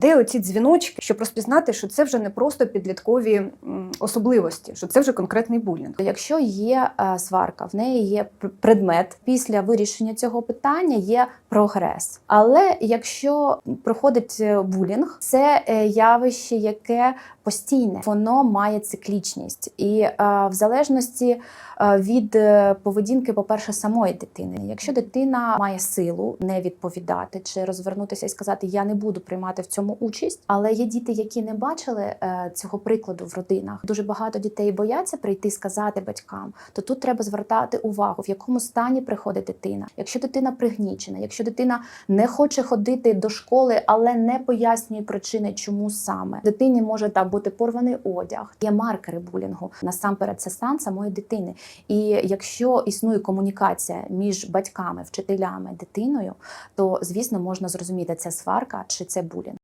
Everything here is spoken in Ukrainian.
Де оці дзвіночки, щоб розпізнати, що це вже не просто підліткові особливості, що це вже конкретний булінг. Якщо є е, сварка, в неї є пр- предмет після вирішення цього питання є прогрес. Але якщо проходить е, булінг, це е, явище, яке постійне, воно має циклічність, і в залежності від поведінки, по-перше, самої дитини. Якщо дитина має силу не відповідати чи розвернутися і сказати Я не буду приймати в цьому участь, але є діти, які не бачили цього прикладу в родинах. Дуже багато дітей бояться прийти сказати батькам. То тут треба звертати увагу, в якому стані приходить дитина. Якщо дитина пригнічена, якщо дитина не хоче ходити до школи, але не пояснює причини, чому саме дитині може там бути порваний одяг. Є маркери булінгу. Насамперед, це стан самої дитини. І якщо існує комунікація між батьками, вчителями, дитиною, то звісно можна зрозуміти, це сварка чи це булінг.